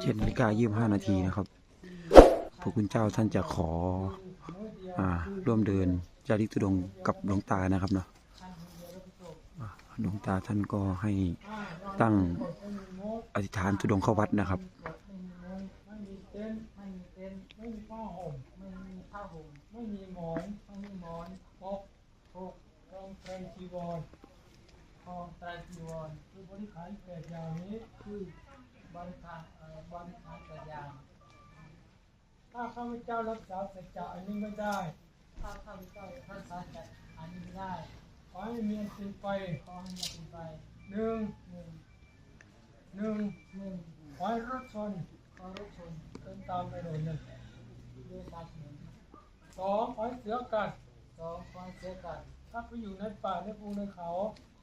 เจ็ดนาฬิกายี่ห้านาทีนะครับพระคุณเจ้าท่านจะขออ่าร่วมเดินจาริกทุดงกับหลวงตานะครับเนาะหลวงตาท่านก็ให้ตั้งอธิษฐานทุดงเข้าวัดนะครับไม่มีเต็นท์ไม่มีเต็นท์ไม่มีผ้าห่มไม่มีผ้าห่มไม่มีหมอนไม่มีหมอนปกปกรองไตรจีวร รองไตรจีวรคือบริขารแปดอย่างนี้คือบริขารเอ่อบริขารแปดอย่าง ถ้าข้าพเจ้ารักษาสัจจะอันนี้ไม่ได้ ถ้าข้าพเจ้ารักษาสัจจะอันนี้ไม่ได้ ขอให้มีอันเป็นไปขอให้มีอันเป็นไปหนึ่งหนึ่งหนึ่งหนึ่งขอให้รถชนขอรถชนเดินตามถนนนั่นเดินตามถนนสองขอให้เสือกัดสองขอให้เสือกัดถ้าไปอยู่ในป่าในภูในเขา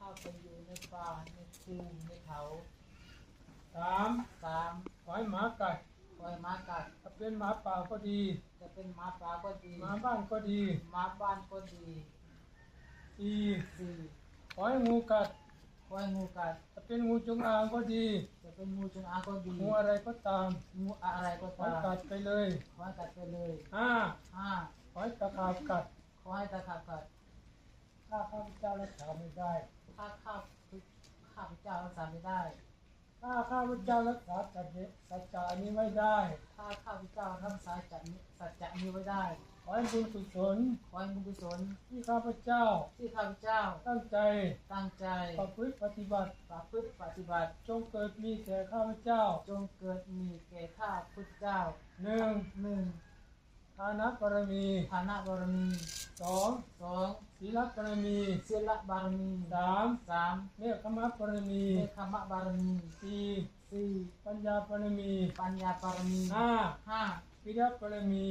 ถ้าไปอยู่ในป่าในภูในเขาสามสามขอให้หมากัดขอให้หมากัดถ้าเป็นหมาป่าก็ดี จะเป็นหมาป่าก็ดีหมาบ้านก็ดีหมาบ้านก็ดีสี่สี่ขอให้งูกัดขอให้งูกัดถ้าเป็นงูจงอางก็ดี จะเป็นงูจงอางก็ดีงูอะไรก็ตามงูอะไรก็ตามขอให้กัดไปเลยขอให้กัดไปเลยห้าห้าขอให้ตะขาบกัดขอให้ตะขาบกัด ถ้าข้าพเจ้ารักษาไม่ได้ ถ้าข้าข้าพเจ้ารักษาไม่ได้ ถ้าข้าพเจ้ารักษาสัจจะสัจจะนี้ไม่ได้ ถ้าข้าพเจ้ารักษาสัจจะนี้สัจจะนี้ไว้ได้ ขอให้บุญกุศลขอให้บุญกุศลที่ข้าพเจ้าที่ข้าพเจ้าตั้งใจตั้งใจประพฤติปฏิบัติประพฤติปฏิบัติจงเกิดมีแก่ข้าพเจ้า จงเกิดมีแก่ข้าพุทธเจ้าหนึ่งหนึ่งฐานะบารมีฐานะบารมีสองสอง ศีลบารมีศีลบารมีสามสามเนคขมะบารมีเนคขมะบารมีสี่สี่ปัญญาบารมีปัญญาบารมีห้าห้าวิริยะบารมี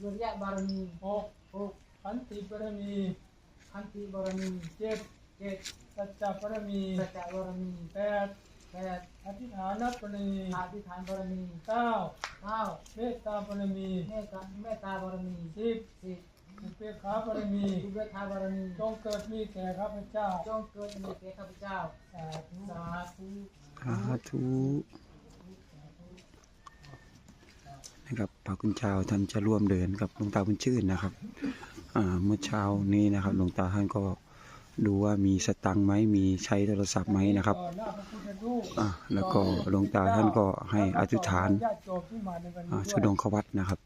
วิริยะบารมีหกหกขันติบารมีขันติบารมีเจ็ดเจ็ดสัจจะบารมีสัจจะบารมีแปดแปดอธิษฐานบารมีอธิษฐานบารมีเก้าเก้าเมตตาบารมีเมตตาเมตตาบารมีสิบสิบ อุเบกขาบารมีอุเบกขาบารมีจงเกิดมีแก่ข้าพเจ้าจงเกิดมีแก่ข้าพเจ้าสาธุสาธุสาธุนะครับพระคุณเจ้าท่านจะร่วมเดินกับหลวงตาบุญชื่นนะครับอ่าเมื่อเช้านี้นะครับหลวงตาท่านก็ดูว่ามีสตังค์ไหมมีใช้โทรศัพท์ไหมนะครับต่อหน้าพระพุทธรูปอ่าแล้วก็หลวงตาท่านก็ให้อธิษฐานญาติโยมที่มาในวันนี้อ่าด้วยทุดงควัดนะครับเอาเป็นสั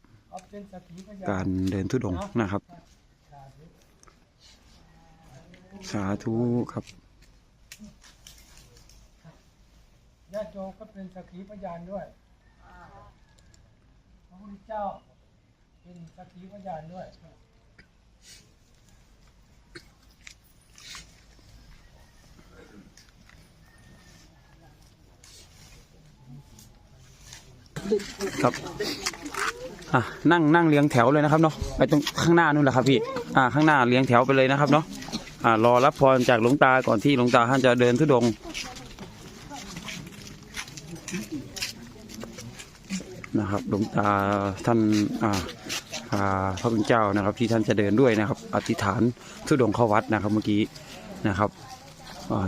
การเดินทุดงค์นะครับ สาธุครับญาติโยมก็เป็นสักขีพยานด้วยพระพุทธเจ้าเป็นสักขีพยานด้วย ครับอะนั่งนั่งเรียงแถวเลยนะครับเนาะไปตรงข้างหน้านู่นแหละครับพี่อ่าข้างหน้าเรียงแถวไปเลยนะครับเนาะอ่ารอรับพรจากหลวงตาก่อนที่หลวงตาท่านจะเดินทุดงนะครับหลวงตาท่านอ่าพาพระคุณเจ้านะครับที่ท่านจะเดินด้วยนะครับ อธิษฐานทุดงเข้าวัดนะครับเมื่อกี้นะครับ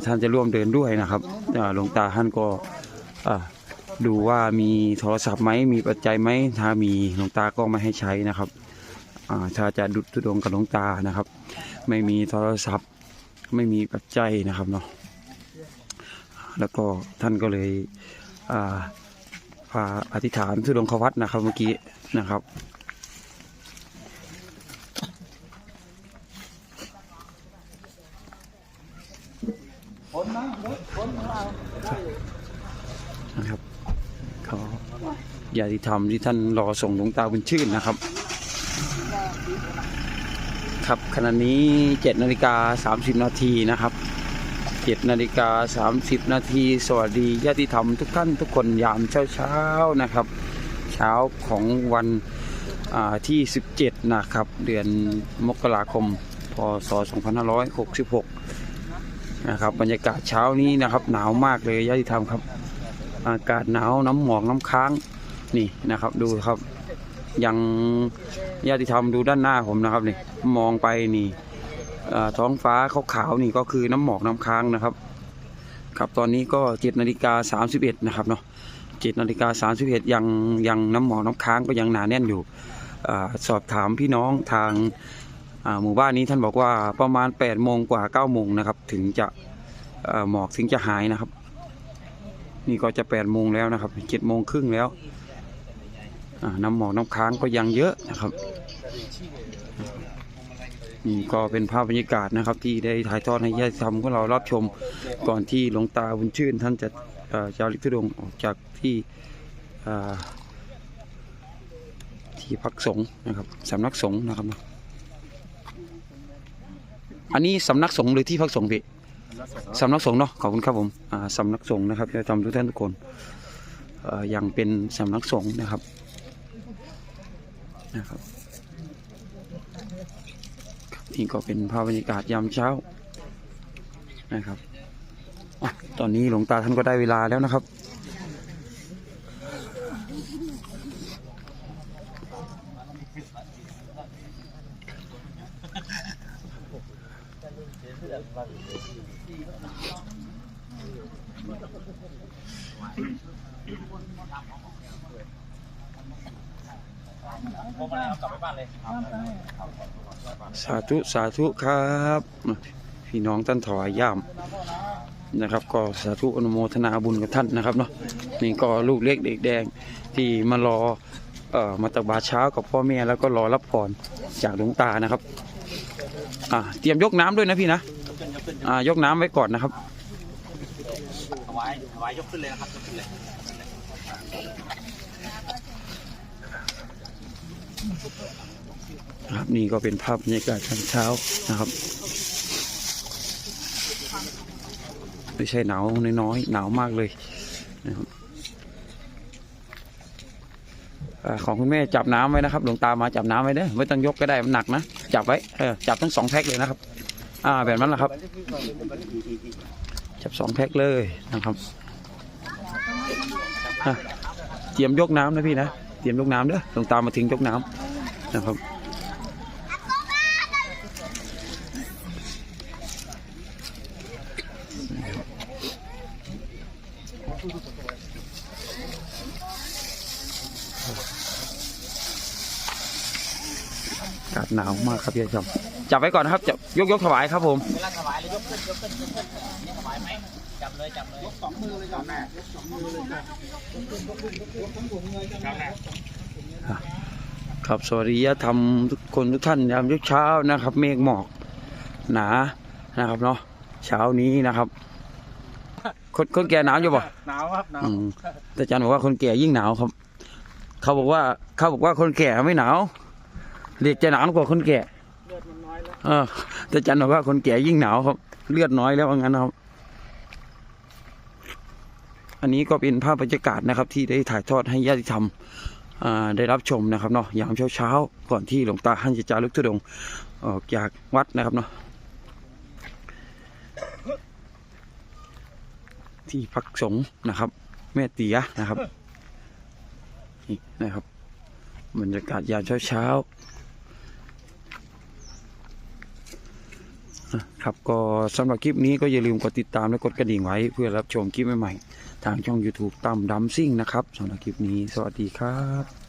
ท่านจะร่วมเดินด้วยนะครับหลวงตาท่านก็อ่า ดูว่ามีโทรศัพท์ไหมมีปัจจัยไหมถ้ามีหลวงตาก็ไม่ให้ใช้นะครับอ่าถ้าจะดุดทุดงกับหลวงตานะครับ ไม่มีโทรศัพท์ ไม่มีปัจจัยนะครับเนาะแล้วก็ท่านก็เลยพาอธิษฐานทุดงควัดนะครับเมื่อกี้นะครับนะครับ ญาติธรรมที่ท่านรอส่งหลวงตาบุญชื่นนะครับ ครับขณะนี้เจ็ดนาฬิกาสามสิบนาทีนะครับเจ็ดนาฬิกาสามสิบนาทีสวัสดีญาติธรรมทุกท่านทุกคนยามเช้าเช้านะครับ เช้าของวันอ่าที่ 17 นะครับ เดือนมกราคม พศ 2566 นะครับ บรรยากาศเช้านี้นะครับ หนาวมากเลยญาติธรรมครับ อากาศหนาวน้ำหมอกน้ำค้าง นี่นะครับดูครับ ยังญาติธรรมดูด้านหน้าผมนะครับนี่มองไปนี่ท้องฟ้าขาวๆนี่ก็คือน้ำหมอกน้ำค้างนะครับครับตอนนี้ก็เจ็ดนาฬิกาสามสิบเอ็ดนะครับเนาะเจ็ดนาฬิกาสามสิบเอ็ดยังยังน้ำหมอกน้ำค้างก็ยังหนาแน่นอยู่อสอบถามพี่น้องทางหมู่บ้านนี้ท่านบอกว่าประมาณ8ปดโมงกว่า9ก้าโมงนะครับ ถึงจะหมอกถึงจะหายนะครับ นี่ก็จะ8ปดโมงแล้วนะครับเจ็ดโมงครึ่งแล้ว น้ำหมอกน้ำค้างก็ยังเยอะนะครับนี่ก็เป็นภาพบรรยากาศนะครับ ที่ได้ถ่ายทอดให้ญาติธรรมของเรารับชมก่อนที่หลวงตาบุญชื่น ท่านจะจาริกธุดงออกจากที่ที่พักสงฆ์นะครับสำนักสงฆ์นะครับ อันนี้สำนักสงฆ์หรือที่พักสงฆ์พี่สำนักสงฆ์เนาะขอบคุณครับผมอ่าสำนักสงฆ์นะครับญาติธรรมทุกท่านทุกคนเอ่อยังเป็นสำนักสงฆ์นะครับ นะครับนี่ก็เป็นภาพบรรยากาศยามเช้านะครับอตอนนี้หลวงตาท่านก็ได้เวลาแล้วนะครับ สาธุสาธุครับ พี่น้องท่านถวายย่ามนะครับ ก็สาธุอนุโมทนาบุญกับท่านนะครับเนาะนี่ก็ลูกเล็กเด็กแดงที่มารอเอ่อมาตักบาตรเช้ากับพ่อแม่แล้วก็รอรับพรจากหลวงตานะครับอ่าเตรียมยกน้ำด้วยนะพี่นะอ่ายกน้ำไว้ก่อนนะครับ ถวายถวายยกขึ้นเลยนะครับยกขึ้นเลย ครับนี่ก็เป็นภาพบรรยากาศตอนเช้านะครับ ไม่ใช่หนาวน้อยๆหนาวมากเลยนะครับของคุณแม่จับน้ำไว้นะครับหลวงตามาจับน้ำไว้เด้อไม่ต้องยกก็ได้มันหนักนะจับไว้เออจับทั้งสองแพ็คเลยนะครับ อ่าแบบนั้นแหละครับ จับสองแพ็คเลยนะครับเตรียมยกน้ำนะพี่นะเตรียมยกน้ำเด้อหลวงตามาถึงยกน้ำ นะครับ อากาศหนาวมากครับพี่ชมจับไว้ก่อนนะครับจับยกยกถวายครับผม เวลาถวายเลยยกขึ้นยกขึ้นยกขึ้นนี่ถวายไหมจับเลยจับเลยยกสองมือเลยจับแม่ยกสองมือเลยจับยกขึ้นยกขึ้นยกทั้งถุงเลยจับแม่ ครับสวัสดีญาติธรรมทุกคนทุกท่านยามเช้านะครับ เมฆหมอกหนานะครับเนาะเช้านี้นะครับ คนคนแก่หนาวอยู่ป่ะหนาวครับหนาวอืมแต่อาจารย์บอกว่าคนแก่ยิ่งหนาวครับ เขาบอกว่าเขาบอกว่าคนแก่ไม่หนาวเด็กจะหนาวกว่าคนแก่เลือดมันน้อยแล้วเออแต่อาจารย์บอกว่าคนแก่ยิ่งหนาวครับ เลือดน้อยแล้วว่างั้นนะครับ อันนี้ก็เป็นภาพบรรยากาศนะครับ ที่ได้ถ่ายทอดให้ญาติธรรมอ่า ได้รับชมนะครับเนาะยามเช้าๆก่อนที่หลวงตาท่านจะจารึกทุดงออกจากวัดนะครับเนาะที่พักสงฆ์นะครับ แม่เตียนะครับนี่นะครับบรรยากาศยามเช้าๆ ครับก็สำหรับคลิปนี้ก็อย่าลืมกดติดตามและกดกระดิ่งไว้ เพื่อรับชมคลิปใหม่ๆ ทางช่อง YouTube ตั้มดัมซิ่งนะครับสำหรับคลิปนี้สวัสดีครับ